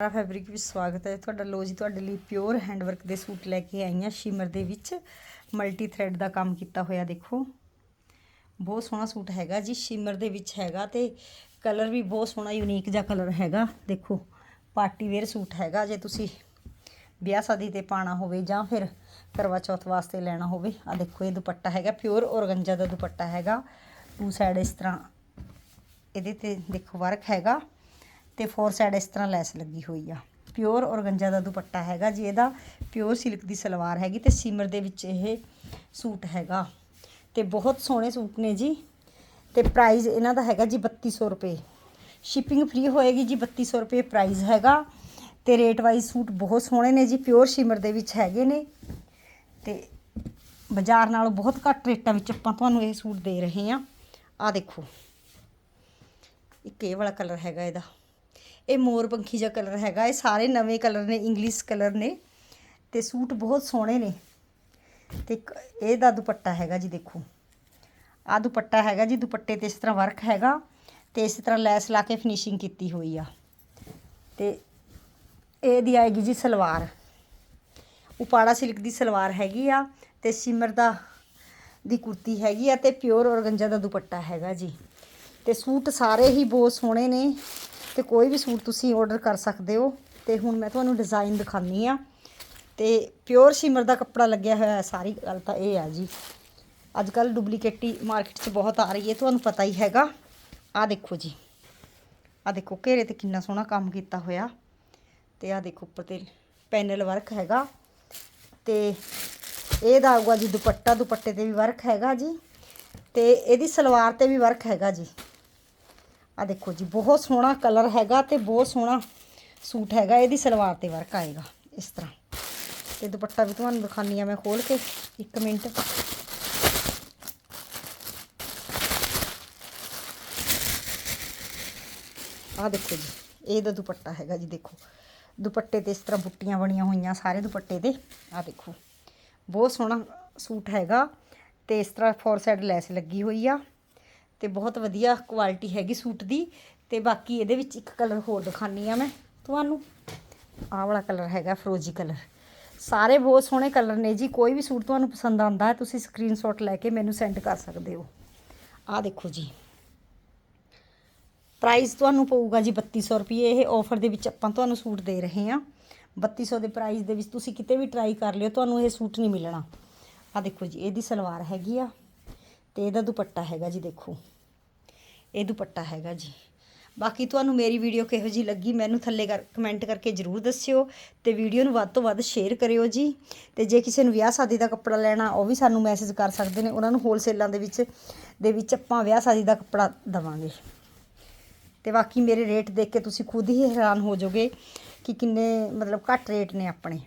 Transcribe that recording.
ਸਾਰਾ ਫੈਬਰਿਕ ਵਿੱਚ ਸਵਾਗਤ ਹੈ। ਤੁਹਾਡਾ ਲੋ ਜੀ, ਤੁਹਾਡੇ ਲਈ ਪਿਓਰ ਹੈਂਡਵਰਕ ਦੇ ਸੂਟ ਲੈ ਕੇ ਆਈ ਹਾਂ ਸ਼ਿਮਰ ਦੇ ਵਿੱਚ। ਮਲਟੀ ਥ੍ਰੈਡ ਦਾ ਕੰਮ ਕੀਤਾ ਹੋਇਆ ਦੇਖੋ। ਬਹੁਤ ਸੋਹਣਾ ਸੂਟ ਹੈਗਾ ਜੀ, ਸ਼ਿਮਰ ਦੇ ਵਿੱਚ ਹੈਗਾ ਤੇ ਕਲਰ ਵੀ ਬਹੁਤ ਸੋਹਣਾ ਯੂਨੀਕ ਜਿਹਾ ਕਲਰ ਹੈਗਾ। ਦੇਖੋ ਪਾਰਟੀ ਵੇਅਰ ਸੂਟ ਹੈਗਾ, ਜੇ ਤੁਸੀਂ ਵਿਆਹ ਸ਼ਾਦੀ ਤੇ ਪਾਣਾ ਹੋਵੇ ਜਾਂ ਫਿਰ ਕਰਵਾ ਚੌਥ ਵਾਸਤੇ ਲੈਣਾ ਹੋਵੇ। ਆ ਦੇਖੋ, ਇਹ ਦੁਪੱਟਾ ਹੈਗਾ ਪਿਓਰ ਔਰਗੰਜਾ ਦਾ ਦੁਪੱਟਾ ਹੈਗਾ। ਟੂ ਸਾਈਡ ਇਸ ਤਰ੍ਹਾਂ ਇਹਦੇ ਤੇ ਦੇਖੋ ਵਰਕ ਹੈਗਾ। ਤੇ ਫੋਰ ਸਾਈਡ ਇਸ ਤਰ੍ਹਾਂ ਲੈਸ ਲੱਗੀ ਹੋਈ ਆ। ਪਿਓਰ ਔਰਗੰਜਾ ਦਾ ਦੁਪੱਟਾ ਹੈਗਾ ਜੀ, ਇਹਦਾ ਪਿਓਰ ਸਿਲਕ ਦੀ ਸਲਵਾਰ ਹੈਗੀ ਤੇ ਸਿਮਰ ਦੇ ਵਿੱਚ ਇਹ ਸੂਟ ਹੈਗਾ। ਤੇ ਬਹੁਤ ਸੋਹਣੇ ਸੂਟ ਨੇ ਜੀ। ਤੇ ਪ੍ਰਾਈਸ ਇਹਨਾਂ ਦਾ ਹੈਗਾ ਜੀ 3200 ਰੁਪਏ। ਸ਼ਿਪਿੰਗ ਫ੍ਰੀ ਹੋਏਗੀ ਜੀ 3200 ਰੁਪਏ ਪ੍ਰਾਈਸ ਹੈਗਾ। ਤੇ ਰੇਟ ਵਾਈਜ਼ ਸੂਟ ਬਹੁਤ ਸੋਹਣੇ ਨੇ ਜੀ ਪਿਓਰ ਸ਼ਿਮਰ ਦੇ ਵਿੱਚ ਹੈਗੇ ਨੇ। ਤੇ ਬਾਜ਼ਾਰ ਨਾਲੋਂ ਬਹੁਤ ਘੱਟ ਰੇਟਾਂ ਵਿੱਚ ਆਪਾਂ ਤੁਹਾਨੂੰ ਇਹ ਸੂਟ ਦੇ ਰਹੇ ਹਾਂ। ਆ ਦੇਖੋ। ਇੱਕ ਇਹ ਵਾਲਾ ਕਲਰ ਹੈਗਾ ਇਹਦਾ। ਇਹ ਮੋਰ ਪੰਖੀ ਜਿਹਾ ਕਲਰ ਹੈਗਾ, ਇਹ ਸਾਰੇ ਨਵੇਂ ਕਲਰ ਨੇ ਇੰਗਲਿਸ਼ ਕਲਰ ਨੇ ਤੇ ਸੂਟ ਬਹੁਤ ਸੋਹਣੇ ਨੇ। ਤੇ ਇੱਕ ਇਹਦਾ ਦੁਪੱਟਾ ਹੈਗਾ ਜੀ ਦੇਖੋ। ਆ ਦੁਪੱਟਾ ਹੈਗਾ ਜੀ, ਦੁਪੱਟੇ ਤੇ ਇਸ ਤਰ੍ਹਾਂ ਵਰਕ ਹੈਗਾ ਤੇ ਇਸ ਤਰ੍ਹਾਂ ਲੈਸ ਲਾ ਕੇ ਫਿਨਿਸ਼ਿੰਗ ਕੀਤੀ ਹੋਈ ਆ। ਤੇ ਇਹਦੀ ਆਏਗੀ ਜੀ ਸਲਵਾਰ। ਉਪਾੜਾ ਸਿਲਕ ਦੀ ਸਲਵਾਰ ਹੈਗੀ ਆ ਤੇ ਸਿਮਰ ਦਾ, ਦੀ ਕੁਰਤੀ ਹੈਗੀ ਆ ਤੇ ਪਿਓਰ ਔਰਗੰਜਾ ਦਾ ਦੁਪੱਟਾ ਹੈਗਾ ਜੀ। ਤੇ ਸੂਟ ਸਾਰੇ ਹੀ ਬਹੁਤ ਸੋਹਣੇ ਨੇ। ਤੇ ਕੋਈ ਵੀ ਸੂਟ ਤੁਸੀਂ ਆਰਡਰ ਕਰ ਸਕਦੇ ਹੋ। ਤੇ ਹੁਣ ਮੈਂ ਤੁਹਾਨੂੰ ਡਿਜ਼ਾਈਨ ਦਿਖਾਨੀ ਆ ਤੇ ਪਿਓਰ ਸ਼ਿਮਰ ਦਾ ਕੱਪੜਾ ਲੱਗਿਆ ਹੋਇਆ ਸਾਰੀ ਗੱਲ ਤਾਂ ਇਹ ਆ ਜੀ। ਅੱਜ ਕੱਲ ਡੁਪਲੀਕੇਟੀ ਮਾਰਕੀਟ 'ਚ ਬਹੁਤ ਆ ਰਹੀ ਹੈ। ਤੁਹਾਨੂੰ ਪਤਾ ਹੀ ਹੈਗਾ। ਆ ਦੇਖੋ ਜੀ। ਆ ਦੇਖੋ, ਘੇਰੇ ਤੇ ਕਿੰਨਾ ਸੋਹਣਾ ਕੰਮ ਕੀਤਾ ਹੋਇਆ। ਤੇ ਆ ਦੇਖੋ, ਉੱਪਰ ਤੇ ਪੈਨਲ ਵਰਕ ਹੈਗਾ। ਤੇ ਇਹਦਾ ਆਊਗਾ ਜੀ ਦੁਪੱਟਾ। ਦੁਪੱਟੇ ਤੇ ਵੀ ਵਰਕ ਹੈਗਾ ਜੀ। ਤੇ ਇਹਦੀ ਸਲਵਾਰ ਤੇ ਵੀ ਵਰਕ ਹੈਗਾ ਜੀ। ਆ ਦੇਖੋ ਜੀ, ਬਹੁਤ ਸੋਹਣਾ ਕਲਰ ਹੈਗਾ ਤੇ ਬਹੁਤ ਸੋਹਣਾ ਸੂਟ ਹੈਗਾ, ਇਹਦੀ ਸਲਵਾਰ ਤੇ ਵਰਕ ਆਏਗਾ, ਇਸ ਤਰ੍ਹਾਂ। ਤੇ ਦੁਪੱਟਾ ਵੀ ਤੁਹਾਨੂੰ ਦਿਖਾਨੀ ਆ ਮੈਂ ਖੋਲ ਕੇ 1 ਮਿੰਟ। ਆ ਦੇਖੋ ਜੀ ਇਹਦਾ ਦੁਪੱਟਾ ਹੈਗਾ ਜੀ, ਦੇਖੋ। ਦੁਪੱਟੇ ਤੇ ਇਸ ਤਰ੍ਹਾਂ ਬੁੱਟੀਆਂ ਬਣੀਆਂ ਹੋਈਆਂ ਸਾਰੇ ਦੁਪੱਟੇ ਤੇ ਆ ਦੇਖੋ। ਬਹੁਤ ਸੋਹਣਾ ਸੂਟ ਹੈਗਾ ਤੇ ਇਸ ਤਰ੍ਹਾਂ ਫੋਰ ਸਾਈਡ ਲੈਸ ਲੱਗੀ ਹੋਈ ਆ। ਤੇ ਬਹੁਤ ਵਧੀਆ ਕੁਆਲਿਟੀ ਹੈਗੀ ਸੂਟ ਦੀ ਤੇ ਬਾਕੀ ਇਹਦੇ ਵਿੱਚ ਇੱਕ ਕਲਰ ਹੋਰ ਦਿਖਾਨੀ ਆ ਮੈਂ ਤੁਹਾਨੂੰ। ਆਹ ਵਾਲਾ ਕਲਰ ਹੈਗਾ ਫਰੋਜੀ ਕਲਰ ਸਾਰੇ ਬਹੁਤ ਸੋਹਣੇ ਕਲਰ ਨੇ ਜੀ, ਕੋਈ ਵੀ ਸੂਟ ਤੁਹਾਨੂੰ ਪਸੰਦ ਆਉਂਦਾ ਹੈ, ਤੁਸੀਂ ਸਕਰੀਨਸ਼ਾਟ ਲੈ ਕੇ ਮੈਨੂੰ ਸੈਂਡ ਕਰ ਸਕਦੇ ਹੋ। ਆਹ ਦੇਖੋ ਜੀ। ਪ੍ਰਾਈਸ ਤੁਹਾਨੂੰ ਪਊਗਾ ਜੀ 3200 ਰੁਪਏ ਇਹ ਆਫਰ ਦੇ ਵਿੱਚ ਆਪਾਂ ਤੁਹਾਨੂੰ ਸੂਟ ਦੇ ਰਹੇ ਹਾਂ। 3200 ਦੇ ਪ੍ਰਾਈਸ ਦੇ ਵਿੱਚ ਤੁਸੀਂ ਕਿਤੇ ਵੀ ਟਰਾਈ ਕਰ ਲਿਓ, ਤੁਹਾਨੂੰ ਇਹ ਸੂਟ ਨਹੀਂ ਮਿਲਣਾ। ਆ ਦੇਖੋ ਜੀ, ਇਹਦੀ ਸਲਵਾਰ ਹੈਗੀ ਆ। ਤੇ ਇਹਦਾ ਦੁਪੱਟਾ ਹੈਗਾ ਜੀ ਦੇਖੋ। ਇਹ ਦੁਪੱਟਾ ਹੈਗਾ ਜੀ। ਬਾਕੀ ਤੁਹਾਨੂੰ ਮੇਰੀ ਵੀਡੀਓ ਕਿਹੋ ਜੀ ਲੱਗੀ ਮੈਨੂੰ ਥੱਲੇ ਕਰ ਕਮੈਂਟ ਕਰਕੇ ਜਰੂਰ ਦੱਸਿਓ ਤੇ ਵੀਡੀਓ ਨੂੰ ਵੱਧ ਤੋਂ ਵੱਧ ਸ਼ੇਅਰ ਕਰਿਓ ਜੀ। ਤੇ ਜੇ ਕਿਸੇ ਨੂੰ ਵਿਆਹ ਸ਼ਾਦੀ ਦਾ ਕੱਪੜਾ ਲੈਣਾ, ਉਹ ਵੀ ਸਾਨੂੰ ਮੈਸੇਜ ਕਰ ਸਕਦੇ ਨੇ। ਉਹਨਾਂ ਨੂੰ ਹੋਲਸੇਲਾਂ ਦੇ ਵਿੱਚ ਦੇ ਵਿੱਚ ਆਪਾਂ ਵਿਆਹ ਸ਼ਾਦੀ ਦਾ ਕੱਪੜਾ ਦਵਾਂਗੇ। ਤੇ ਬਾਕੀ ਮੇਰੇ ਰੇਟ ਦੇਖ ਕੇ ਤੁਸੀਂ ਖੁਦ ਹੀ ਹੈਰਾਨ ਹੋ ਜਾਓਗੇ ਕਿ ਕਿੰਨੇ ਮਤਲਬ ਘੱਟ ਰੇਟ ਨੇ ਆਪਣੇ।